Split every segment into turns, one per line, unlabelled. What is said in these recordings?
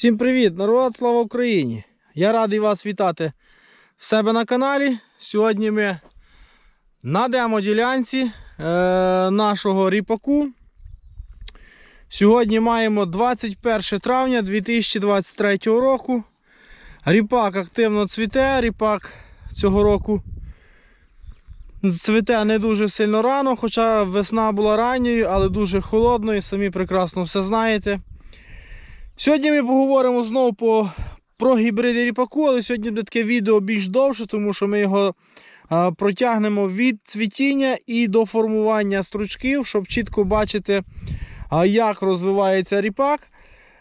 Всім привіт, народ, слава Україні! Я радий вас вітати в себе на каналі. Сьогодні ми на демоділянці е, нашого ріпаку. Сьогодні маємо 21 травня 2023 року. Ріпак активно цвіте, ріпак цього року цвіте не дуже сильно рано, хоча весна була ранньою, але дуже холодною, самі прекрасно все знаєте. Сьогодні ми поговоримо знову по, про гібриди ріпаку, але сьогодні буде таке відео більш довше, тому що ми його а, протягнемо від цвітіння і до формування стручків, щоб чітко бачити, а, як розвивається ріпак.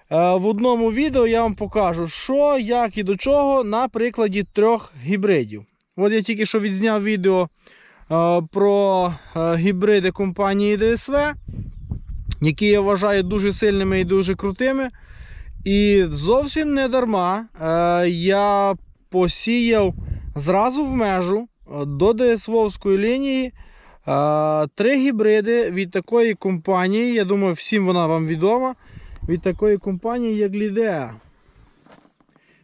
А, е, в одному відео я вам покажу, що, як і до чого на прикладі трьох гібридів. От я тільки що відзняв відео а, е, про а, е, гібриди компанії ДСВ, які я вважаю дуже сильними і дуже крутими. І зовсім не дарма е, я посіяв зразу в межу е, до ДСВовської лінії е, три гібриди від такої компанії. Я думаю, всім вона вам відома. Від такої компанії, як Лідеа.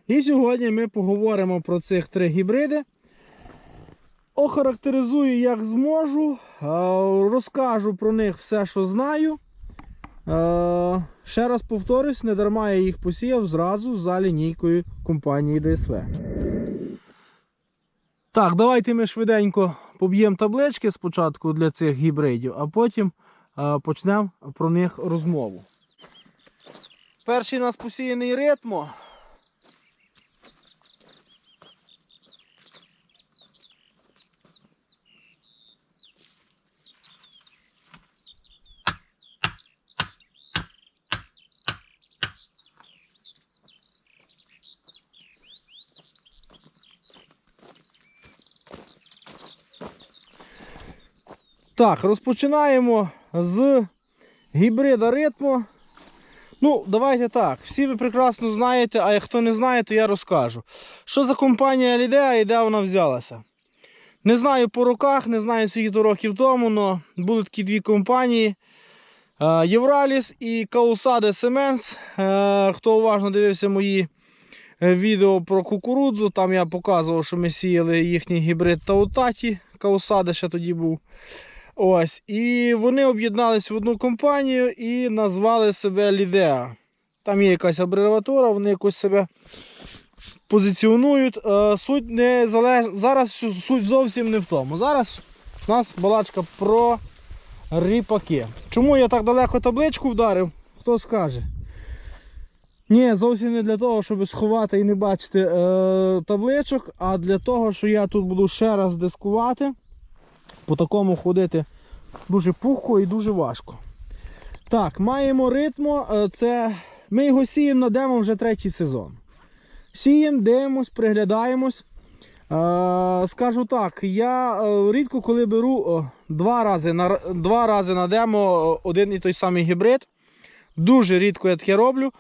І сьогодні ми поговоримо про цих три гібриди. Охарактеризую, як зможу, розкажу про них все, що знаю. Е, ще раз повторюсь, не дарма я їх посіяв зразу за лінійкою компанії ДСВ. Так, давайте ми швиденько поб'ємо таблички спочатку для цих гібридів, а потім е, почнемо про них розмову. Перший у нас посіяний ритмо. Так, розпочинаємо з гібрида ритму. Ну, давайте так. Всі ви прекрасно знаєте, а хто не знає, то я розкажу. Що за компанія Лідеа і де вона взялася? Не знаю по роках, не знаю скільки до років тому, але були такі дві компанії. Е, Євраліс і Каусаде Семенс. Е, хто уважно дивився мої е, відео про кукурудзу, там я показував, що ми сіяли їхній гібрид Таутаті. Каусаде ще тоді був. Ось, І вони об'єднались в одну компанію і назвали себе Лідеа. Там є якась абревіатура, вони якось себе позиціонують. Е, суть не залеж... Зараз суть зовсім не в тому. Зараз у нас балачка про ріпаки. Чому я так далеко табличку вдарив, хто скаже. Ні, зовсім не для того, щоб сховати і не бачити е, табличок, а для того, що я тут буду ще раз дискувати. По такому ходити дуже пухко і дуже важко. Так, маємо ритмо. Е, це... Ми його сіємо на демо вже третій сезон. Сіємо, дивимось, приглядаємось. Е, скажу так, я е, рідко коли беру два рази на два рази на демо один і той самий гібрид. Дуже рідко я таке роблю.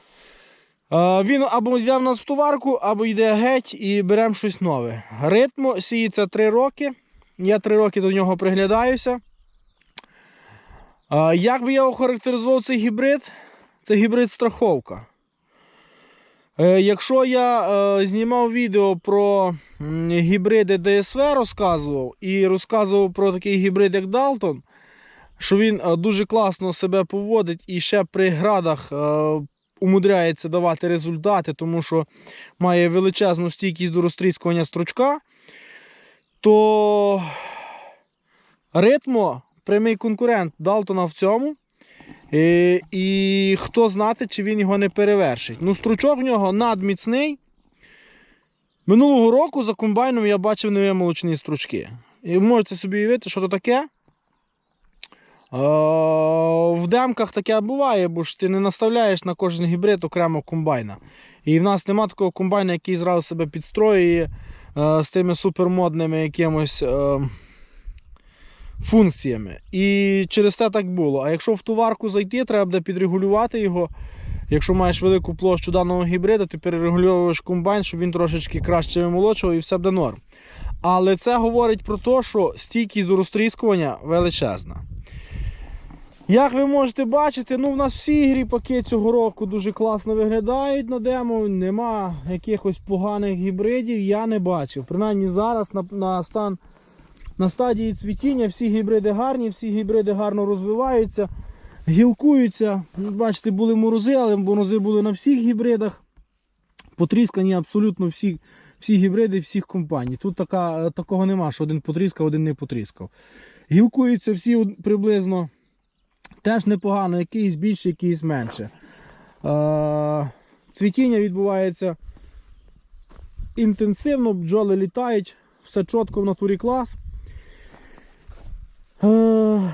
Він або йде в нас в товарку, або йде геть і беремо щось нове. Ритмо сіється 3 роки. Я три роки до нього приглядаюся. Як би я охарактеризував цей гібрид? Це гібрид страховка. Е, якщо я е, знімав відео про гібриди ДСВ розказував і розказував про такий гібрид, як Далтон, що він е, дуже класно себе поводить і ще при градах умудряється давати результати, тому що має величезну стійкість до розтріскування стручка то ритмо прямий конкурент Далтона в цьому. І, е, і хто знати, чи він його не перевершить. Ну, Стручок в нього надміцний. Минулого року за комбайном я бачив невимолочені стручки. І можете собі уявити, що то таке. Е, в демках таке буває, бо ж ти не наставляєш на кожен гібрид окремо комбайна. І в нас нема такого комбайна, який зразу себе підстроює Е, з тими супермодними якимось е, функціями. І через те так було. А якщо в ту варку зайти, треба буде підрегулювати його. Якщо маєш велику площу даного гібрида, ти перерегульовуєш комбайн, щоб він трошечки краще вимолочував і все буде норм. Але це говорить про те, що стійкість до розтріскування величезна. Як ви можете бачити, ну в нас всі ігрі паки цього року дуже класно виглядають на демо, нема якихось поганих гібридів, я не бачив. Принаймні зараз на на, стан, на стадії цвітіння всі гібриди гарні, всі гібриди гарно розвиваються, гілкуються. Бачите, були морози, але морози були на всіх гібридах. Потріскані абсолютно всі всі гібриди всіх компаній. Тут така, такого нема, що один потріскав, один не потріскав. Гілкуються всі приблизно. Теж непогано, якийсь більше, якийсь менше. Е, цвітіння відбувається інтенсивно, бджоли літають, все чітко в натурі клас. Е,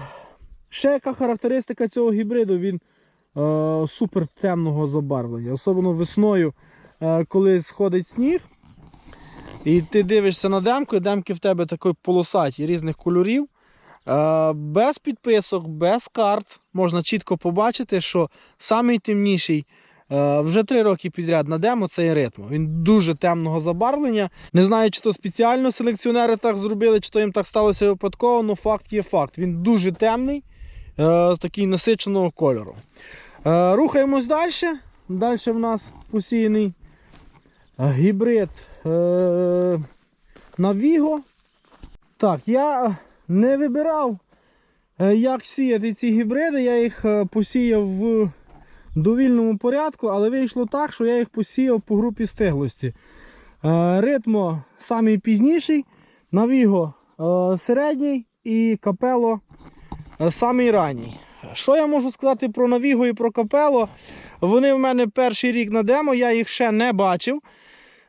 ще яка характеристика цього гібриду, він е, супер темного забарвлення, особливо весною, коли сходить сніг. І ти дивишся на демку, і демки в тебе такої полосаті різних кольорів. Е, без підписок, без карт можна чітко побачити, що найтемніший е, вже три роки підряд на демо цей ритм. Він дуже темного забарвлення. Не знаю, чи то спеціально селекціонери так зробили, чи то їм так сталося випадково, але факт є факт. Він дуже темний, е, з такий насиченого кольору. Рухаємось далі. Далі в нас посіяний гібрид Навіго. Так, я не вибирав, е, як сіяти ці гібриди. Я їх е, посіяв в довільному порядку, але вийшло так, що я їх посіяв по групі стиглості. Е, ритмо самий пізніший, навіго середній і капело самий ранній. Що я можу сказати про Навіго і про капело? Вони в мене перший рік на демо, я їх ще не бачив.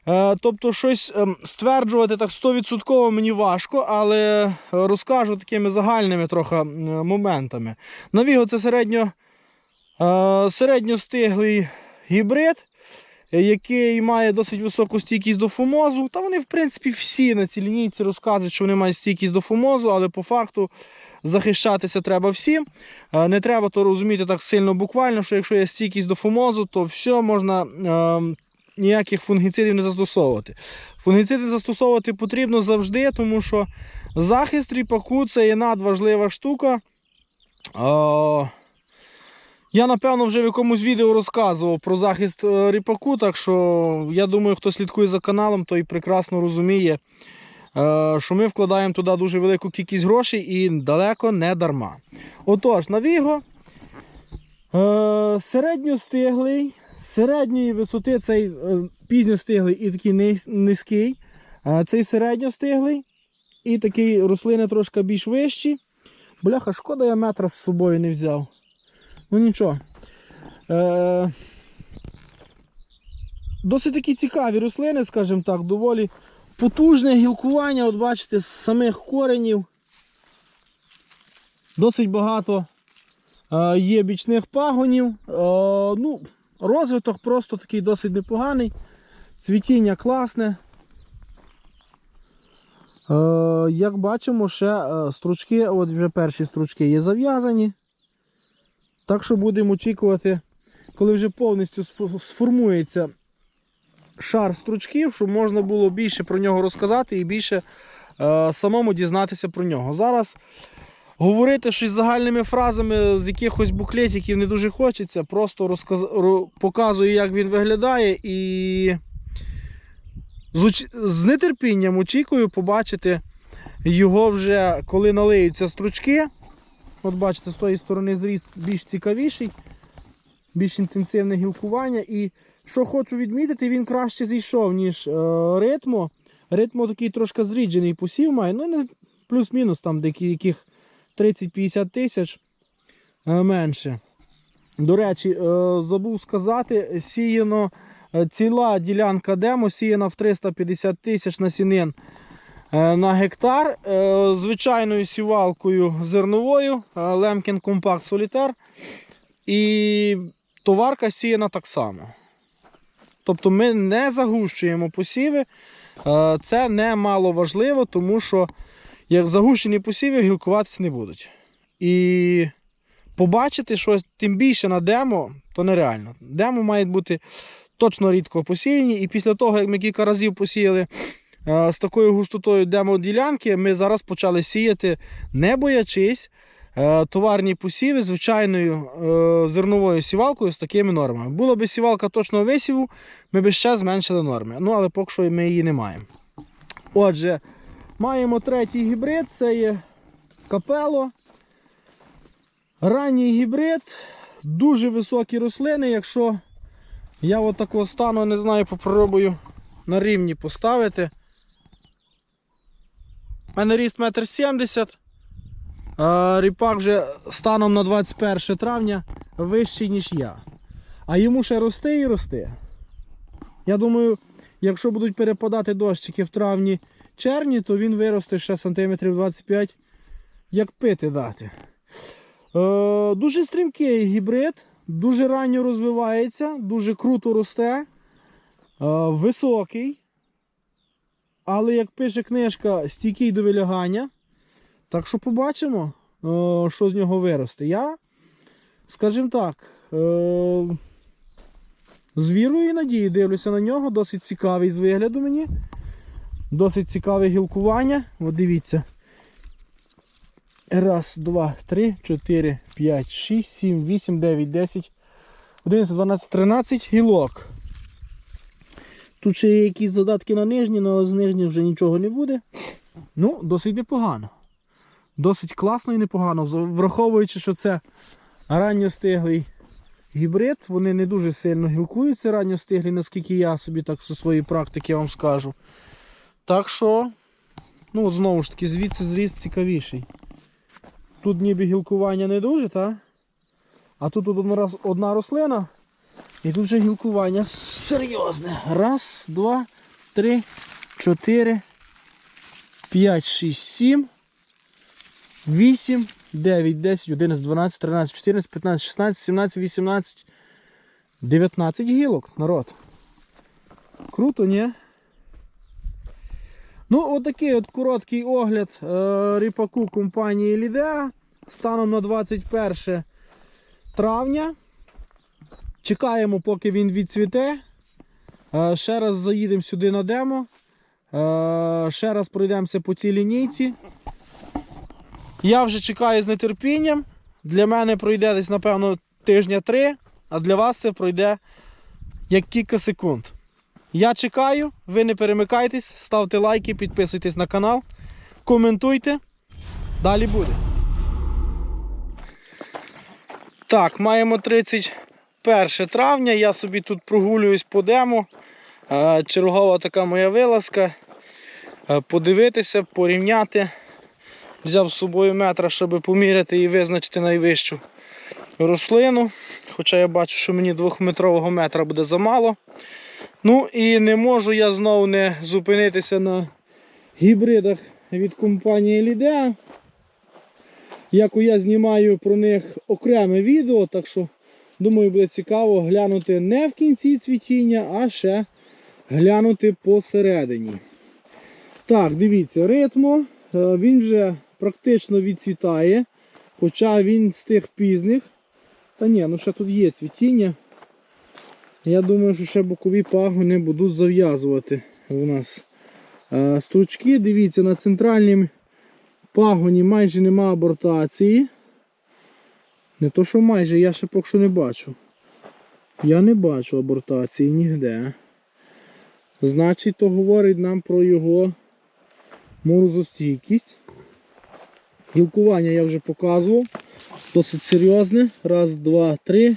Е, тобто, щось ем, стверджувати так 100% мені важко, але е, розкажу такими загальними трохи моментами. Навіго це середньо, е, середньостиглий гібрид. Який має досить високу стійкість до фумозу. Та вони, в принципі, всі на цій лінійці розказують, що вони мають стійкість до фумозу, але по факту захищатися треба всім. Не треба то розуміти так сильно буквально, що якщо є стійкість до фумозу, то все можна ем, ніяких фунгіцидів не застосовувати. Фунгіциди застосовувати потрібно завжди, тому що захист ріпаку це є надважлива штука. Я, напевно, вже в якомусь відео розказував про захист е, ріпаку, так що я думаю, хто слідкує за каналом, той прекрасно розуміє, е, що ми вкладаємо туди дуже велику кількість грошей і далеко не дарма. Отож, навіго е, середньостиглий Середньої висоти цей е, пізньостиглий і такий низький. Цей середньостиглий і такі рослини трошки більш вищі. Бляха, шкода, я метра з собою не взяв. Ну нічого. Е, досить такі цікаві рослини, скажімо так, доволі потужне гілкування, от бачите, з самих коренів. Досить багато е, є бічних пагонів. Е, ну, Розвиток просто такий досить непоганий. Цвітіння класне. Е, як бачимо, ще е, стручки, от вже перші стручки є зав'язані. Так що будемо очікувати, коли вже повністю сформується шар стручків, щоб можна було більше про нього розказати і більше е, самому дізнатися про нього. Зараз Говорити щось загальними фразами з якихось буклетиків не дуже хочеться. Просто розказ... показую, як він виглядає, і з... з нетерпінням очікую побачити його вже, коли налиються стручки. От бачите, з тої сторони зріст більш цікавіший, більш інтенсивне гілкування. І що хочу відмітити, він краще зійшов, ніж е, ритмо. Ритмо такий трошки зріджений посів має. ну Плюс-мінус там деяких 30-50 тисяч е, менше. До речі, е, забув сказати, сіяно е, ціла ділянка демо сіяна в 350 тисяч насінин на гектар звичайною сівалкою зерновою, Лемкін Компакт Солітер. І товарка сіяна так само. Тобто ми не загущуємо посіви. Це немало важливо, тому що як загущені загущенні посіві гілкуватися не будуть. І побачити щось, тим більше на демо, то нереально. Демо має бути точно рідко посіяні. І після того, як ми кілька разів посіяли е, з такою густотою демо ділянки, ми зараз почали сіяти, не боячись. Е, товарні посіви звичайною е, зерновою сівалкою з такими нормами. Була б сівалка точного висіву, ми б ще зменшили норми. Ну, але поки що ми її не маємо. Отже, Маємо третій гібрид, це є капело. Ранній гібрид, дуже високі рослини, якщо я отакого стану, не знаю, попробую на рівні поставити. У мене ріст 1,70 м, ріпак вже станом на 21 травня вищий, ніж я. А йому ще рости і рости. Я думаю, якщо будуть перепадати дощики в травні черні, то він виросте ще сантиметрів 25, як пити дати. Е, Дуже стрімкий гібрид, дуже ранньо розвивається, дуже круто росте, е, високий. Але, як пише книжка, стійкий до вилягання. Так що побачимо, е, що з нього виросте. Я, скажімо так, е, з вірою і надією дивлюся на нього, досить цікавий з вигляду мені. Досить цікаве гілкування. От дивіться. Раз, два, три, чотири, п'ять, шість, сім, вісім, дев'ять, десять, одинадцять, дванадцять, тринадцять гілок. Тут ще є якісь задатки на нижні, ну, але з нижні вже нічого не буде. Ну, досить непогано. Досить класно і непогано. Враховуючи, що це ранньостиглий гібрид, вони не дуже сильно гілкуються ранньостиглі, наскільки я собі так зі своєї практики вам скажу. Так що, ну знову ж таки, звідси зріз цікавіший. Тут ніби гілкування не дуже, та? а тут раз одна рослина і тут вже гілкування серйозне. Раз, два, три, чотири, п'ять, шість, сім, вісім, дев'ять, десять, одинадцять, дванадцять, тринадцять, чотирнадцять, п'ятнадцять, шістнадцять, сімнадцять, вісімнадцять, дев'ятнадцять гілок, народ. Круто, ні? Ну, отакий от короткий огляд е, ріпаку компанії Лідеа станом на 21 травня. Чекаємо, поки він відцвіте. Е, ще раз заїдемо сюди на демо. Е, ще раз пройдемося по цій лінійці. Я вже чекаю з нетерпінням. Для мене пройде десь, напевно, тижня три, а для вас це пройде як кілька секунд. Я чекаю, ви не перемикайтесь, ставте лайки, підписуйтесь на канал, коментуйте. Далі буде. Так, маємо 31 травня, я собі тут прогулююсь по дему. Е, чергова така моя вилазка. Е, подивитися, порівняти. Взяв з собою метра, щоб поміряти і визначити найвищу рослину. Хоча я бачу, що мені двохметрового метра буде замало. Ну і не можу я знову не зупинитися на гібридах від компанії Лідеа. Яку я знімаю про них окреме відео, так що, думаю, буде цікаво глянути не в кінці цвітіння, а ще глянути посередині. Так, дивіться, ритмо, е, він вже практично відцвітає. Хоча він з тих пізних. Та ні, ну ще тут є цвітіння. Я думаю, що ще бокові пагони будуть зав'язувати у нас стручки. Дивіться, на центральній пагоні майже нема абортації. Не то, що майже, я ще поки що не бачу. Я не бачу абортації нігде. Значить, то говорить нам про його морозостійкість. Гілкування я вже показував. Досить серйозне. Раз, два, три,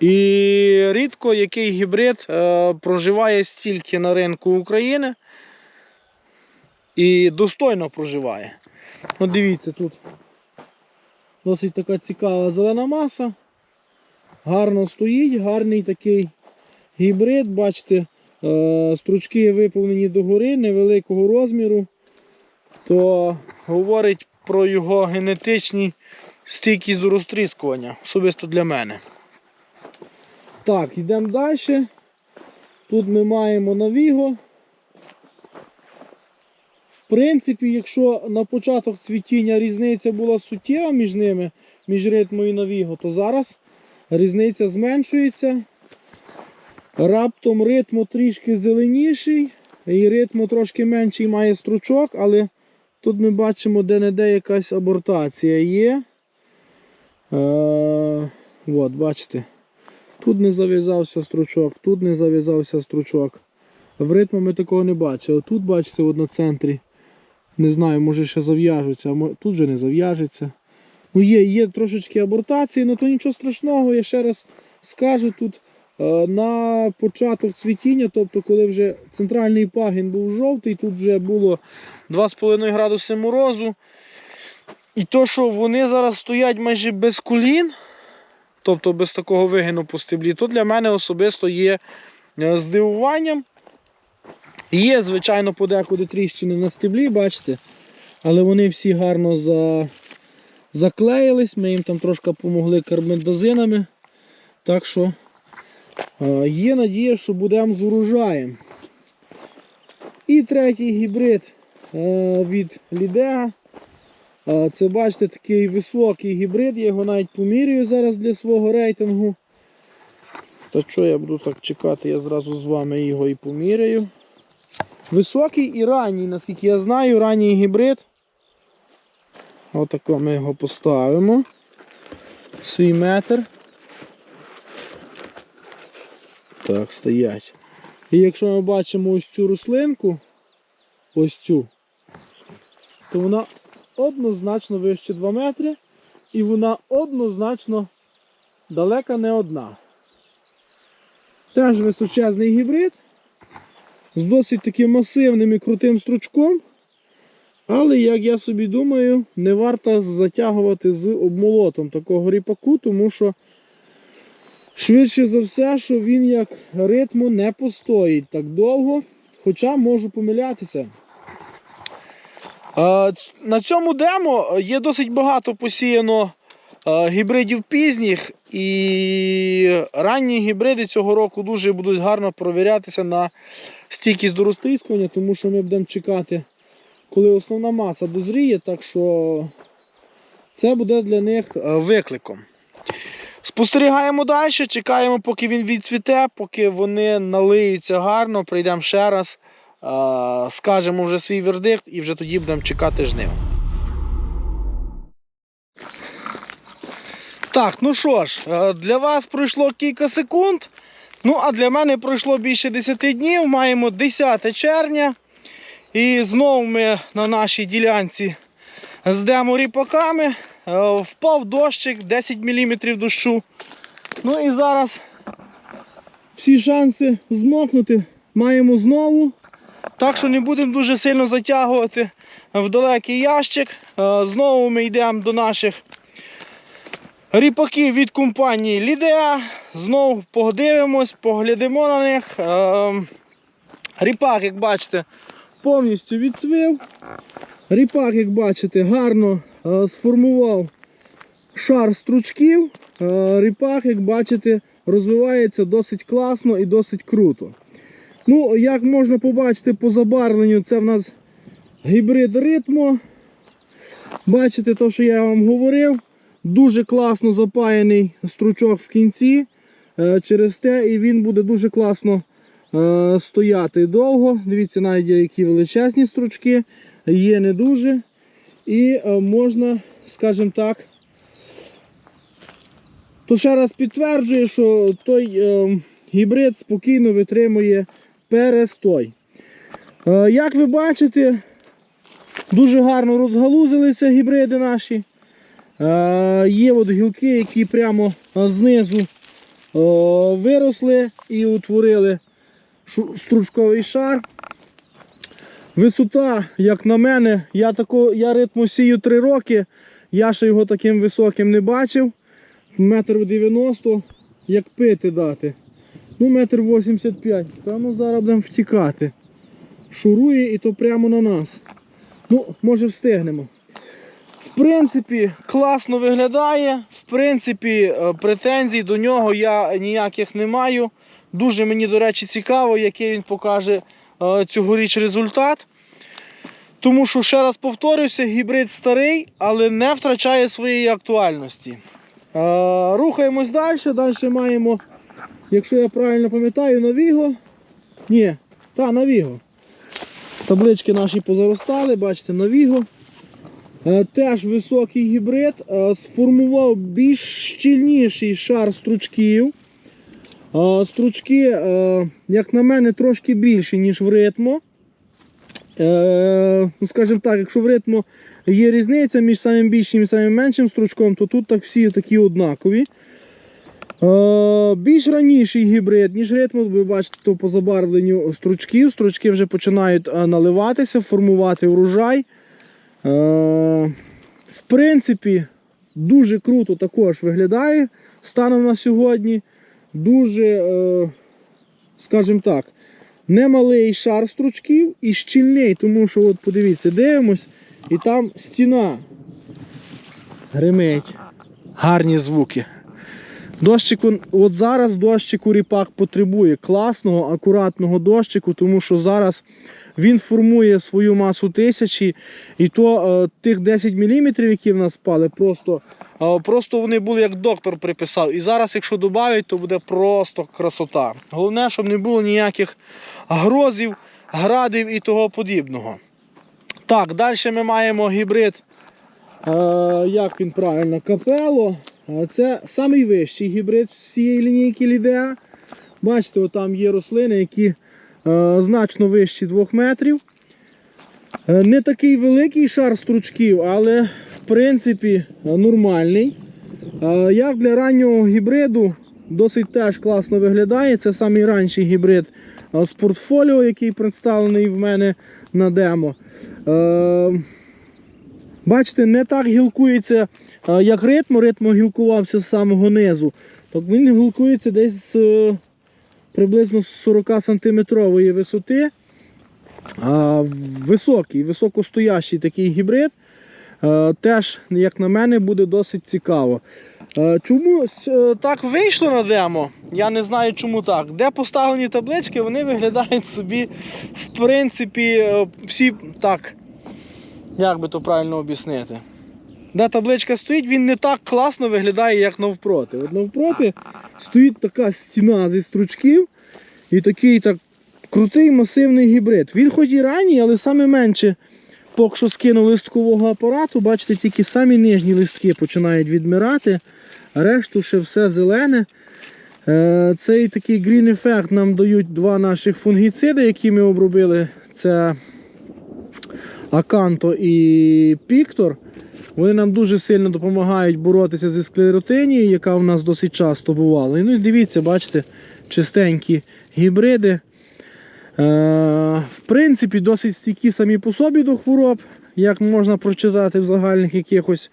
І рідко який гібрид е, проживає стільки на ринку України і достойно проживає. От ну, Дивіться, тут досить така цікава зелена маса. Гарно стоїть, гарний такий гібрид, бачите, е, стручки виповнені догори невеликого розміру, то говорить про його генетичну стійкість до розтріскування, особисто для мене. Так, йдемо далі. Тут ми маємо навіго. В принципі, якщо на початок цвітіння різниця була суттєва між ними, між ритмо і навіго, то зараз різниця зменшується. Раптом ритм трішки зеленіший, і ритм трошки менший має стручок, але тут ми бачимо де-не-де якась абортація є. Е, От, бачите. Тут не зав'язався стручок, тут не зав'язався стручок. В ритму ми такого не бачили. Тут, бачите, в одноцентрі. Не знаю, може ще зав'яжуться, а тут вже не зав'яжеться. Ну Є є трошечки абортації, але ну, то нічого страшного, я ще раз скажу тут. Е, на початок цвітіння, тобто, коли вже центральний пагін був жовтий, тут вже було 2,5 градуси морозу. І то, що вони зараз стоять майже без колін тобто без такого вигину по стеблі, то для мене особисто є е, здивуванням. Є, звичайно, подекуди тріщини на стеблі, бачите? Але вони всі гарно за... заклеїлись, ми їм там трошки допомогли карбендазинами. Так що е, є надія, що будемо з урожаєм. І третій гібрид е, від Лідега. Це, бачите, такий високий гібрид, я його навіть помірюю зараз для свого рейтингу. Та що я буду так чекати, я зразу з вами його і поміряю. Високий і ранній, наскільки я знаю, ранній гібрид. Отако ми його поставимо. Свій метр. Так, стоять. І якщо ми бачимо ось цю рослинку, ось цю, то вона однозначно вище 2 метри, і вона однозначно далека не одна. Теж височезний гібрид з досить таким масивним і крутим стручком. Але, як я собі думаю, не варто затягувати з обмолотом такого ріпаку, тому що швидше за все, що він як ритму не постоїть так довго. Хоча можу помилятися. Е, на цьому демо е, є досить багато посіяно е, гібридів пізніх, і ранні гібриди цього року дуже будуть гарно провірятися на стійкість до розтріскування, тому що ми будемо чекати, коли основна маса дозріє, так що це буде для них викликом. Спостерігаємо далі, чекаємо, поки він відцвіте, поки вони налиються гарно, прийдемо ще раз. Е, скажемо вже свій вердикт і вже тоді будемо чекати жнив. Так, ну що ж, е, для вас пройшло кілька секунд. Ну, а для мене пройшло більше 10 днів. Маємо 10 червня. І знову ми на нашій ділянці здемо ріпаками. Е, впав дощик, 10 мм дощу. Ну і зараз всі шанси змокнути маємо знову. Так що не будемо дуже сильно затягувати в далекий ящик. Е, знову ми йдемо до наших ріпаків від компанії Лідеа. Знову подивимось, поглядимо на них. Е, ріпак, як бачите, повністю відсвив. Ріпак, як бачите, гарно е, сформував шар стручків. Ріпак, як бачите, розвивається досить класно і досить круто. Ну, Як можна побачити по забарвленню, це в нас гібрид ритмо. Бачите, те, що я вам говорив, дуже класно запаяний стручок в кінці. Е, через те і він буде дуже класно е, стояти довго. Дивіться, навіть які величезні стручки, є не дуже. І е, можна, скажімо так, то ще раз підтверджую, що той ем, гібрид спокійно витримує перестой. Е, як ви бачите, дуже гарно розгалузилися гібриди наші. Е, є от гілки, які прямо е, знизу виросли і утворили стручковий шар. Висота, як на мене, я тако, я ритму сію 3 роки, я ще його таким високим не бачив. Метр 90 як пити дати. Ну, метр 85. Певно, ну, зараз будемо втікати. Шурує і то прямо на нас. Ну, може встигнемо. В принципі, класно виглядає. В принципі, е, претензій до нього я ніяких не маю. Дуже мені, до речі, цікаво, який він покаже е, цьогоріч результат. Тому що, ще раз повторюся, гібрид старий, але не втрачає своєї актуальності. Е, рухаємось далі. Далі маємо Якщо я правильно пам'ятаю, Навіго. Ні, та Навіго. Таблички наші позаростали, бачите, Навіго. Е, теж високий гібрид, е, сформував більш щільніший шар стручків. Е, стручки, як на мене, трошки більші, ніж в ритмо. Ну, скажімо так, якщо в ритмо є різниця між самим більшим і самим меншим стручком, то тут так всі такі однакові. Е, більш раніший гібрид, ніж ритм, ви бачите, то по забарвленню стручків. Стручки вже починають е, наливатися, формувати урожай. Е, в принципі, дуже круто також виглядає станом на сьогодні. Дуже, скажімо так, немалий шар стручків і щільний, тому що, от подивіться, дивимось, і там стіна гримить. Гарні звуки. Дощику, от зараз дощику ріпак потребує класного, акуратного дощику, тому що зараз він формує свою масу тисячі. І то е, тих 10 мм, які в нас спали, просто е, просто вони були, як доктор приписав. І зараз, якщо додавить, то буде просто красота. Головне, щоб не було ніяких грозів, градів і того подібного. Так, далі ми маємо гібрид, е, як він правильно, капело. Це найвищий гібрид з цієї лінійки Лідеа. Бачите, там є рослини, які е, значно вищі 2 метрів. Е, не такий великий шар стручків, але в принципі е, нормальний. Як для раннього гібриду, досить теж класно виглядає. Це найранший гібрид з портфоліо, який представлений в мене на демо. Бачите, не так гілкується, е, як ритмо. Ритмо гілкувався з самого низу. Так Він гілкується десь з е, приблизно 40-сантиметрової висоти. а Високий, високостоящий такий гібрид. Е, теж, як на мене, буде досить цікаво. Чомусь так вийшло на демо, я не знаю, чому так. Де поставлені таблички, вони виглядають собі, в принципі, всі так. Як би то правильно об'яснити? Де табличка стоїть, він не так класно виглядає, як навпроти. От навпроти стоїть така стіна зі стручків і такий так крутий масивний гібрид. Він хоч і ранній, але саме менше, поки що скину листкового апарату, бачите, тільки самі нижні листки починають відмирати, а решту ще все зелене. Е, цей такий грін ефект нам дають два наших фунгіциди, які ми обробили. Це Аканто і Піктор. Вони нам дуже сильно допомагають боротися зі склеротинією, яка в нас досить часто бувала. І ну, дивіться, бачите, чистенькі гібриди. Е, В принципі, досить стійкі самі по собі до хвороб, як можна прочитати в загальних якихось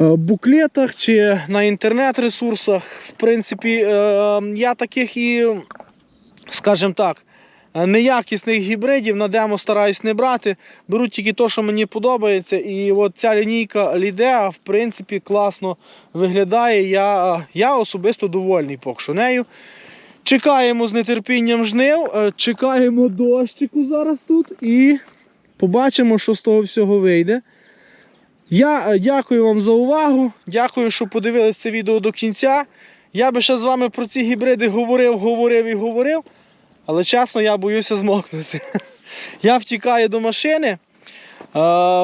е, буклетах чи на інтернет-ресурсах. В принципі, е, я таких і, скажімо так, Е, неякісних гібридів на демо стараюсь не брати. Беру тільки те, що мені подобається. І от ця лінійка Лідеа, в принципі, класно виглядає. Я е, я особисто довольний поки що нею. Чекаємо з нетерпінням жнив, е, чекаємо дощику зараз тут і побачимо, що з того всього вийде. Я дякую вам за увагу. Дякую, що подивилися це відео до кінця. Я би ще з вами про ці гібриди говорив, говорив і говорив. Але чесно, я боюся змокнути. Я втікаю до машини. Е,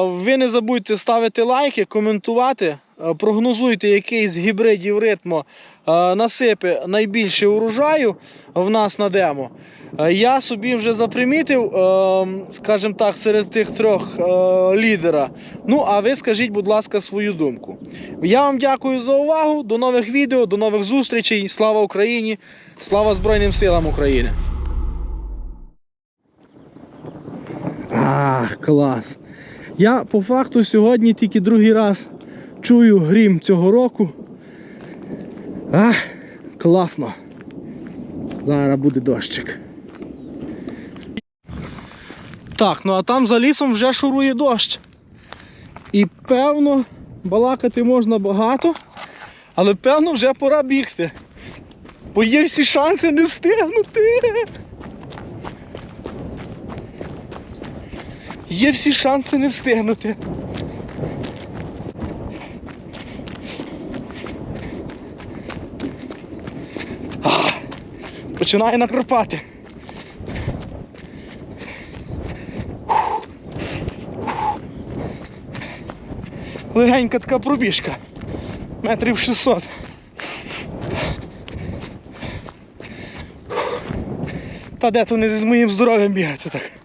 ви не забудьте ставити лайки, коментувати, е, прогнозуйте, який з гібридів ритму е, насипе найбільше урожаю в нас на демо. Я собі вже запримітив, скажімо так, серед тих трьох лідера. Ну, а ви скажіть, будь ласка, свою думку. Я вам дякую за увагу. До нових відео, до нових зустрічей. Слава Україні! Слава Збройним силам України! А, клас. Я по факту сьогодні тільки другий раз чую грім цього року. А, класно. Зараз буде дощик. Так, ну а там за лісом вже шурує дощ. І певно, балакати можна багато, але певно вже пора бігти. Бо є всі шанси не встигнути. Є всі шанси не встигнути. починає накропати. Легенька така пробіжка. Метрів 600. Та де то не з моїм здоров'ям бігати так.